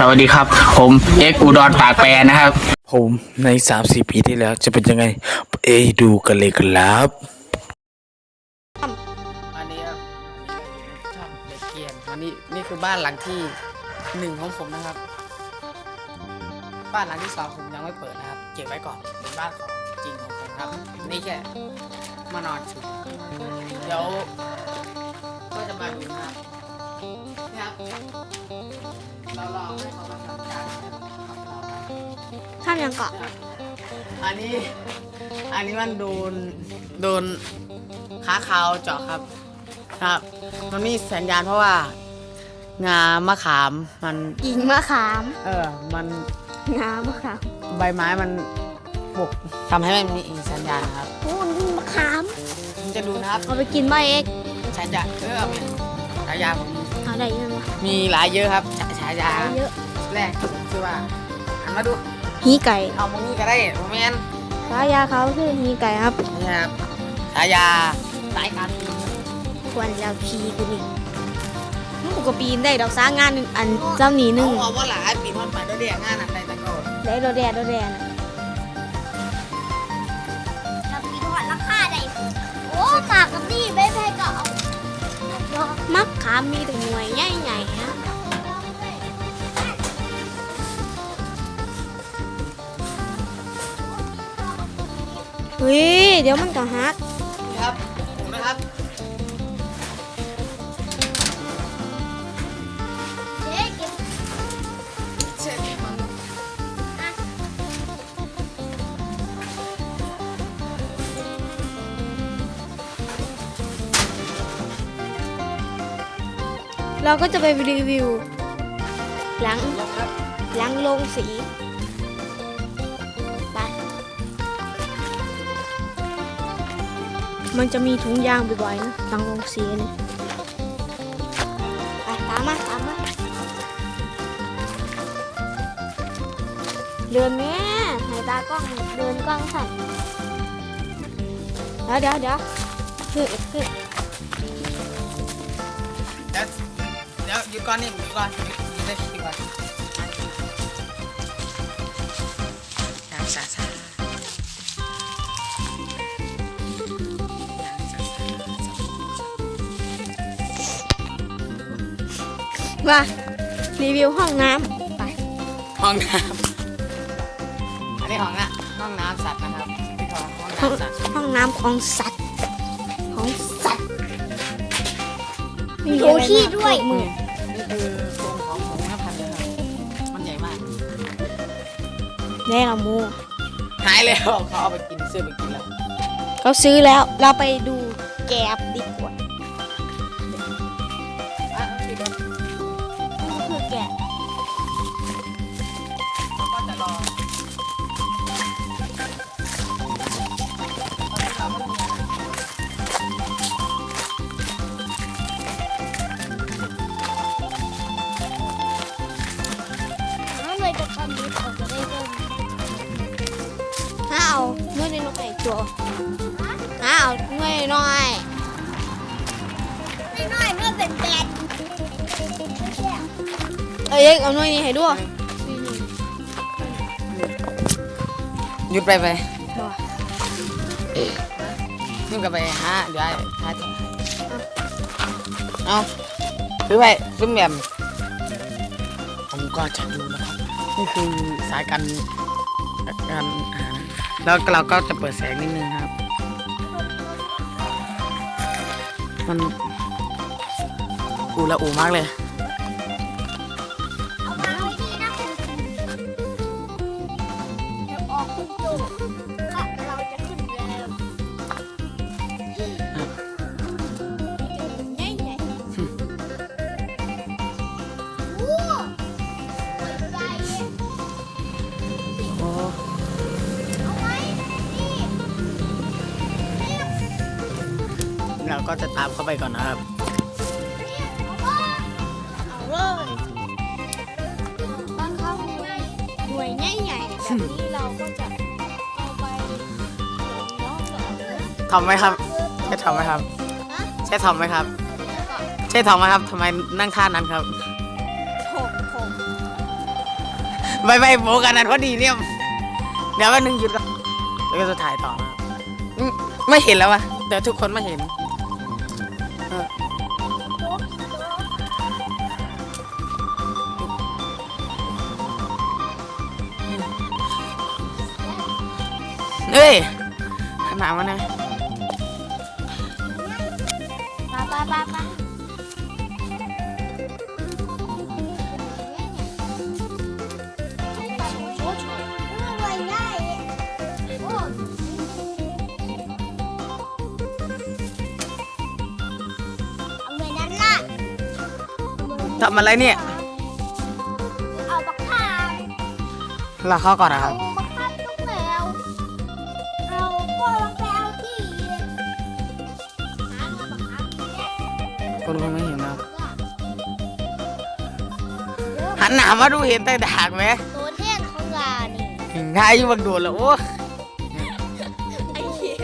สวัสดีครับ ผมเอ็กอุดรปากแปรนะครับ ผมในสามสี่ปีที่แล้วจะเป็นยังไง เอยดูกันเลยครับอันนี้ครับชอบเด็กเกียนอันนี้นี่คือบ้านหลังที่หนึ่งของผมนะครับ บ้านหลังที่สองผมยังไม่เปิดนะครับ เก็บไว้ก่อนเป็นบ้านของจริงของผมครับ นี่แค่มานอนชุดเดี๋ยวก็จะมาดูนะครับนี่ครับ เราลองให้เขามาทำการกับเราครับข้ามยังเกาะอันนี้ อันนี้มันโดน โดนขาขาวเจาะครับ ครับ มันมีสัญญาณเพราะว่า งามะขาม มันกิ่งมะขามเออ มัน งามะขามใบไม้มันปกทำให้มันมีสัญญาณนะครับโอ้นี่มะขาม ผมจะดูนะครับเอาไปกินไหมเอ็กฉายาเออเอาไปฉายาผมเอาได้ยังวะมีหลายเยอะครับฉฉายาเยอะแรกคือว่าหันมาดูฮีไก่เอามงนี้ก็ได้โมเมนฉายาเขาคือฮีไก่ครับนะครับฉายาสายการบินควรจะพีกูนี่มันกูก็ปีนได้ดอกซ้างานอันเจ้าหนีหนึ่งเอาเอาว่าหลายปีนมันไปด้วยเรียงงานอะไรตะโกนได้โดแดดโดแดดนะเราปีนหอดราคาได้โอ้ตากกับนี่ไม่แพ้ก็เอามะขามมีแต่หน่วยใหญ่ๆ เฮ้ย เดี๋ยวมันก็ฮักนี่ครับผมนะครับเจ๊เก็บเช่นมันเราก็จะไปรีวิวหลังลงครับ หลังลงสี มันจะมีถุงยางบ่อยๆนะหลังลงสีนี่ไปตามมาตามมาเดินแม่ไหนตากล้องเดินกล้องสั่นเดี๋ยวเดี๋ยวเดี๋ยวคือคือเดี๋ยวเดี๋ยวหยุดก่อนนี่หยุดก่อนหยุดหยุดเลยหยุดก่อนช้าช้า มารีวิวห้องน้ำไป ห้องน้ำอันนี้ห้องน่ะห้องน้ำสัตว์นะครับที่เขาห้องห้องน้ำสัตว์ห้องน้ำของสัตว์ของสัตว์โถขี้ด้วยมือนี่คือโครงของหมูแม่พันธุ์นะครับมันใหญ่มากแน่ละมูหายแล้วเขาเอาไปกินซื้อไปกินแล้วเขาซื้อแล้วเราไปดูแกบาเอาเมื่อในนกไก่จัวห้าเอาเมื่อน้อยน้อยๆเมื่อเป็นแปดเอ้ยเอาหน่วยนี้ให้ด้วยหยุดไปไปบ่หยุดกันไปฮะเดี๋ยวให้หาจังเอาซื้อไปซื้อแหม่มผมก็จะดูนะครับนี่คือสายการการหา แล้วเราก็จะเปิดแสงนิดนึงครับ มันอูละอูมากเลย ก็จะตามเข้าไปก่อนนะครับ เอาไว้เอาเลยบางครั้งหน่วยใหญ่ใหญ่ๆแบบนี้เราก็จะเอาไปน้องกับทำไหมครับ ใช่ทำไหมครับใช่ทำไหมครับใช่ทำไหมครับทำไมนั่งท่านั้นครับหกหกไปไปโบกันนั้นพอดีเนี่ย เดี๋ยววันหนึ่งหยุดก่อนแล้วก็จะถ่ายต่อนะครับอืมไม่เห็นแล้ววะเดี๋ยวทุกคนไม่เห็น เฮ้ยขนาดมันนะไปไปไปไปอะไรได้โอ้เอาเงินนั้นล่ะทำอะไรเนี่ย เอาบักข้าวเราเข้าก่อนนะครับ คนคงไม่เห็นนะครับเดี๋ยวหันหน้ามาดูเห็นแต่ดากไหมตัวเทศของลานี่ทายอยู่บักโดนแล้วโอ้ไอ้เหี้ย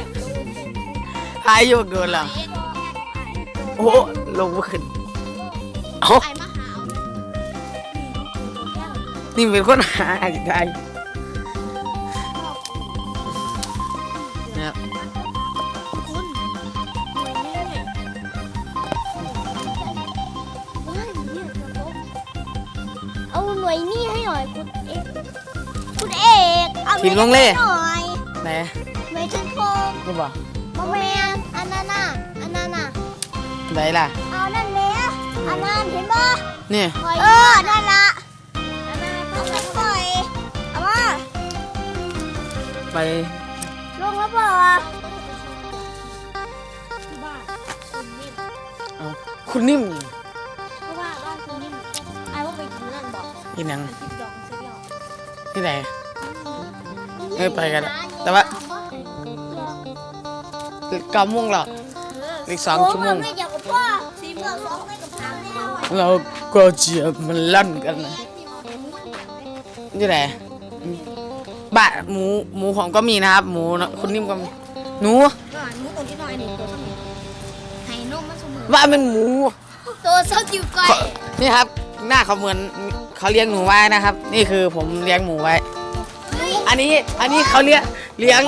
ทายอยู่บักโดนแล้วเอ็กซ์โอ้ลงมาขึ้นเอ้าไอ้มาหาเอาเลยนี่เป็นคนหาอีกทา อกเอาหน่วยนี้ให้หน่อยไหนหน่วยชื่อโคมนี่บอกโมเมนอันนั้นน่ะอันนั้นน่ะไหนล่ะเอานั่นแหละอันนั้นเห็นป่ะนี่เออนั่นละอันนั้นเอาไปปล่อยเอามาไปลงแล้วป่ะบ้านคุณนิ่มเอาคุณนิ่มนี่เพราะว่าบ้านคุณนิ่มไอ้ว่าไปกินนั่นบอกที่หนังกินดองซื้อหรอกที่ไหน เออไปกัน แต่ว่าเก้าโมงหรอกอีกสองชั่วโมงไม่อยากกับพ่อสีเมืองสองไม่กับสามไม่เอาเราก็เจียบมันลั่นกันนะที่ไหนอืมบ้านหมูหมูผมก็มีนะครับ หมูนะคุณนิ่มก็มีหนูหน่อยมุกตัวที่หน่อยนี่ตัวเท่าไหร่ไห่นมมันเสมอบ้านเป็นหมูตัวเท่ากิ้วก้อยนี่ครับ หน้าเขาเหมือนเขาเลี้ยงหนูไว้นะครับ นี่คือผมเลี้ยงหมูไว้ อันนี้อันนี้เขาเลี้ยงเลี้ยง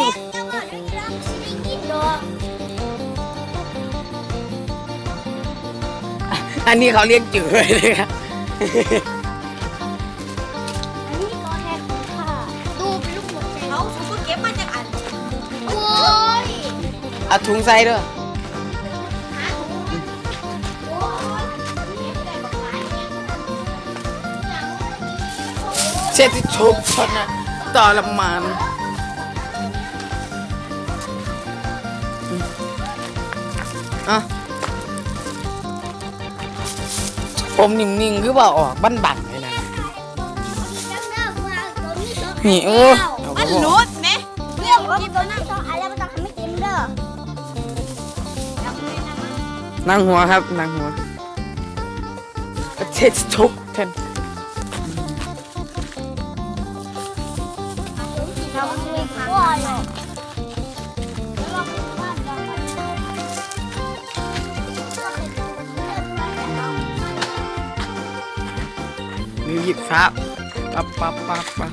อันนี้เขาเลี้ยงจืดเลยนะครับดูเป็นลูกหมดเขาเขาเก็บมาจากอันโอ้ยเอาถุงใส่ด้วยเก็ด้บักหลายเนี่ยเช็ดที่ชุบชนนะ ต่อละมานอะผมนิ่งๆ คือว่าออกบ้านบังเลยนะนี่โอ้เอามันบ่หลุดไหมเรื่องของตัวนั่งต้องอะไรมันต้องทำให้เต็มเด้อยังไม่นะมันนั่งหัวครับนั่งหัวเช็ดชุบเทน หยิบครับปั๊บปั๊บปั๊บปั๊บ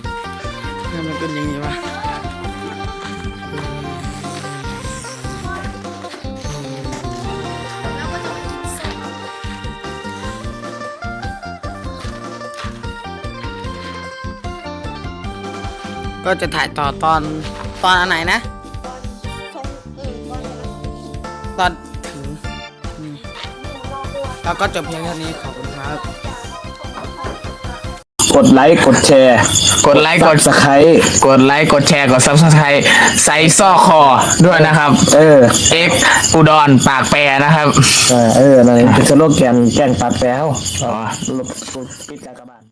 ทำไมเป็นอย่างนี้วะก็จะถ่ายต่อตอนตอนอันไหนนะส่งเอนจะมาตอนถึง แล้วก็จบเพียงเท่านี้ขอบคุณครับ กดไลค์กดแชร์ กดไลค์กดสไครต์กดไลค์กดแชร์กดซับสไครต์ใส่ซอกคอด้วยนะครับเออ เอ็กอุดรปากแปรนะครับ เออเออนั่นเองเป็นสโลแกนแกล้งปากแปรวอ๋อลบปิดจากกระบาล